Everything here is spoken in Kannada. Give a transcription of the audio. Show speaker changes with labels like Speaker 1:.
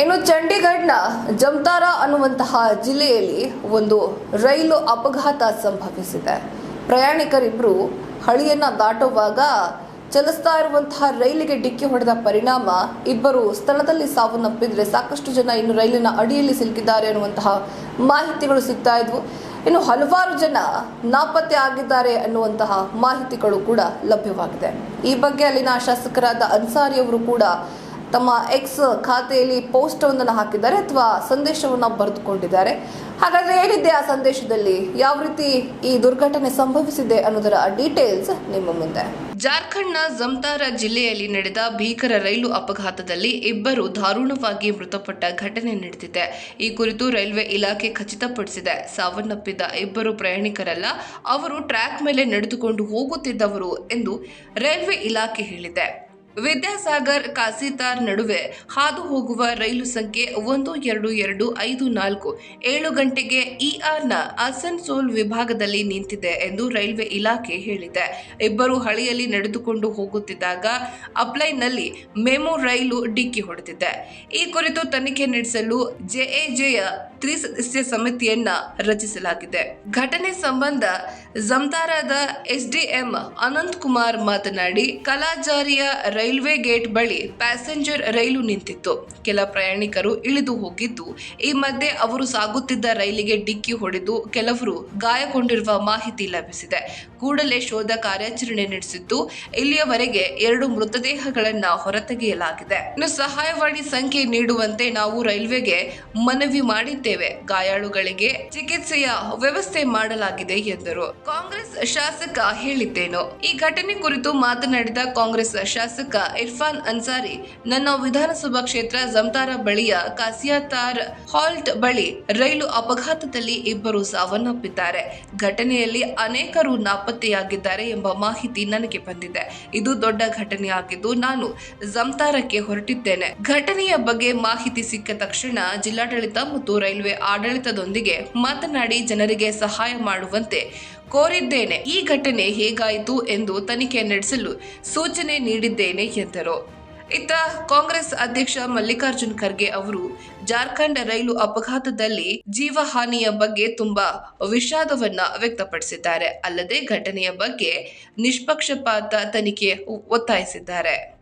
Speaker 1: ಇನ್ನು ಚಂಡೀಗಢನ ಜಮ್ತಾರಾ ಅನ್ನುವಂತಹ ಜಿಲ್ಲೆಯಲ್ಲಿ ಒಂದು ರೈಲು ಅಪಘಾತ ಸಂಭವಿಸಿದೆ. ಪ್ರಯಾಣಿಕರಿಬ್ಬರು ಹಳಿಯನ್ನ ದಾಟುವಾಗ ಚಲಿಸ್ತಾ ಇರುವಂತಹ ರೈಲಿಗೆ ಡಿಕ್ಕಿ ಹೊಡೆದ ಪರಿಣಾಮ ಇಬ್ಬರು ಸ್ಥಳದಲ್ಲಿ ಸಾವನ್ನಪ್ಪಿದ್ರೆ ಸಾಕಷ್ಟು ಜನ ಇನ್ನು ರೈಲಿನ ಅಡಿಯಲ್ಲಿ ಸಿಲುಕಿದ್ದಾರೆ ಅನ್ನುವಂತಹ ಮಾಹಿತಿಗಳು ಸಿಗ್ತಾ ಇದ್ವು. ಇನ್ನು ಹಲವಾರು ಜನ ನಾಪತ್ತೆ ಆಗಿದ್ದಾರೆ ಅನ್ನುವಂತಹ ಮಾಹಿತಿಗಳು ಕೂಡ ಲಭ್ಯವಾಗಿದೆ. ಈ ಬಗ್ಗೆ ಅಲ್ಲಿನ ಶಾಸಕರಾದ ಅನ್ಸಾರಿ ಅವರು ಕೂಡ ತಮ್ಮ ಎಕ್ಸ್ ಖಾತೆಯಲ್ಲಿ ಪೋಸ್ಟ್ ಒಂದನ್ನು ಹಾಕಿದ್ದಾರೆ ಅಥವಾ ಸಂದೇಶವನ್ನು ಬರೆದುಕೊಂಡಿದ್ದಾರೆ. ಹಾಗಾದರೆ ಏನಿದೆ ಆ ಸಂದೇಶದಲ್ಲಿ? ಯಾವ ರೀತಿ ಈ ದುರ್ಘಟನೆ ಸಂಭವಿಸಿದೆ ಅನ್ನೋದರ ಡೀಟೇಲ್ಸ್ ನಿಮ್ಮ ಮುಂದೆ. ಜಾರ್ಖಂಡ್ನ ಜಮ್ತಾರ ಜಿಲ್ಲೆಯಲ್ಲಿ ನಡೆದ ಭೀಕರ ರೈಲು ಅಪಘಾತದಲ್ಲಿ ಇಬ್ಬರು ದಾರುಣವಾಗಿ ಮೃತಪಟ್ಟ ಘಟನೆ ನಡೆದಿದೆ. ಈ ಕುರಿತು ರೈಲ್ವೆ ಇಲಾಖೆ ಖಚಿತಪಡಿಸಿದೆ. ಸಾವನ್ನಪ್ಪಿದ ಇಬ್ಬರು ಪ್ರಯಾಣಿಕರಲ್ಲ, ಅವರು ಟ್ರ್ಯಾಕ್ ಮೇಲೆ ನಡೆದುಕೊಂಡು ಹೋಗುತ್ತಿದ್ದವರು ಎಂದು ರೈಲ್ವೆ ಇಲಾಖೆ ಹೇಳಿದೆ. ವಿದ್ಯಾಸಾಗರ್ ಕಾಸಿತಾರ್ ನಡುವೆ ಹಾದು ಹೋಗುವ ರೈಲು ಸಂಖ್ಯೆ ಒಂದು, ಎರಡು ಎರಡು, ಐದು, ನಾಲ್ಕು. ಏಳು ಗಂಟೆಗೆ ಇಆರ್ನ ಅಸನ್ಸೋಲ್ ವಿಭಾಗದಲ್ಲಿ ನಿಂತಿದೆ ಎಂದು ರೈಲ್ವೆ ಇಲಾಖೆ ಹೇಳಿದೆ. ಇಬ್ಬರು ಹಳಿಯಲ್ಲಿ ನಡೆದುಕೊಂಡು ಹೋಗುತ್ತಿದ್ದಾಗ ಅಪ್ಲೈನಲ್ಲಿ ಮೆಮೊ ರೈಲು ಡಿಕ್ಕಿ ಹೊಡೆದಿದೆ. ಈ ಕುರಿತು ತನಿಖೆ ನಡೆಸಲು ಜೆಎಜೆಯ ತ್ರಿಸದಸ್ಯ ಸಮಿತಿಯನ್ನ ರಚಿಸಲಾಗಿದೆ. ಘಟನೆ ಸಂಬಂಧ ಜಮ್ತಾರಾದ ಎಸ್ಡಿಎಂ ಅನಂತ್ ಕುಮಾರ್ ಮಾತನಾಡಿ ಕಲಾಜಾರಿಯ ರೈಲ್ವೆ ಗೇಟ್ ಬಳಿ ಪ್ಯಾಸೆಂಜರ್ ರೈಲು ನಿಂತಿತ್ತು. ಕೆಲ ಪ್ರಯಾಣಿಕರು ಇಳಿದು ಹೋಗಿದ್ದು, ಈ ಮಧ್ಯೆ ಅವರು ಸಾಗುತ್ತಿದ್ದ ರೈಲಿಗೆ ಡಿಕ್ಕಿ ಹೊಡೆದು ಕೆಲವರು ಗಾಯಗೊಂಡಿರುವ ಮಾಹಿತಿ ಲಭಿಸಿದೆ. ಕೂಡಲೇ ಶೋಧ ಕಾರ್ಯಾಚರಣೆ ನಡೆಸಿದ್ದು, ಇಲ್ಲಿಯವರೆಗೆ ಎರಡು ಮೃತದೇಹಗಳನ್ನ ಹೊರತೆಗೆಯಲಾಗಿದೆ. ಇನ್ನು ಸಹಾಯವಾಣಿ ಸಂಖ್ಯೆ ನೀಡುವಂತೆ ನಾವು ರೈಲ್ವೆಗೆ ಮನವಿ ಮಾಡಿದ್ದೇವೆ. ಗಾಯಾಳುಗಳಿಗೆ ಚಿಕಿತ್ಸೆಯ ವ್ಯವಸ್ಥೆ ಮಾಡಲಾಗಿದೆ ಎಂದರು. ಕಾಂಗ್ರೆಸ್ ಶಾಸಕ ಹೇಳಿದ್ದೇನು? ಈ ಘಟನೆ ಕುರಿತು ಮಾತನಾಡಿದ ಕಾಂಗ್ರೆಸ್ ಶಾಸಕ ಇರ್ಫಾನ್ ಅನ್ಸಾರಿ, ನನ್ನ ವಿಧಾನಸಭಾ ಕ್ಷೇತ್ರ ಜಮ್ತಾರಾ ಬಳಿಯ ಕಾಸಿಯಾತಾರ್ ಹಾಲ್ಟ್ ಬಳಿ ರೈಲು ಅಪಘಾತದಲ್ಲಿ ಇಬ್ಬರು ಸಾವನ್ನಪ್ಪಿದ್ದಾರೆ. ಘಟನೆಯಲ್ಲಿ ಅನೇಕರು ನಾಪತ್ತೆಯಾಗಿದ್ದಾರೆ ಎಂಬ ಮಾಹಿತಿ ನನಗೆ ಬಂದಿದೆ. ಇದು ದೊಡ್ಡ ಘಟನೆಯಾಗಿದ್ದು ನಾನು ಜಮ್ತಾರಕ್ಕೆ ಹೊರಟಿದ್ದೇನೆ. ಘಟನೆಯ ಬಗ್ಗೆ ಮಾಹಿತಿ ಸಿಕ್ಕ ತಕ್ಷಣ ಜಿಲ್ಲಾಡಳಿತ ಮತ್ತು ರೈಲ್ವೆ ಆಡಳಿತದೊಂದಿಗೆ ಮಾತನಾಡಿ ಜನರಿಗೆ ಸಹಾಯ ಮಾಡುವಂತೆ ಕೋರಿದ್ದೇನೆ. ಈ ಘಟನೆ ಹೇಗಾಯಿತು ಎಂದು ತನಿಖೆ ನಡೆಸಲು ಸೂಚನೆ ನೀಡಿದ್ದೇನೆ ಎಂದರು. ಇತ್ತ ಕಾಂಗ್ರೆಸ್ ಅಧ್ಯಕ್ಷ ಮಲ್ಲಿಕಾರ್ಜುನ್ ಖರ್ಗೆ ಅವರು, ಜಾರ್ಖಂಡ್ ರೈಲು ಅಪಘಾತದಲ್ಲಿ ಜೀವಹಾನಿಯ ಬಗ್ಗೆ ತುಂಬಾ ವಿಷಾದವನ್ನ ವ್ಯಕ್ತಪಡಿಸಿದ್ದಾರೆ. ಅಲ್ಲದೆ ಘಟನೆಯ ಬಗ್ಗೆ ನಿಷ್ಪಕ್ಷಪಾತ ತನಿಖೆ ಒತ್ತಾಯಿಸಿದ್ದಾರೆ.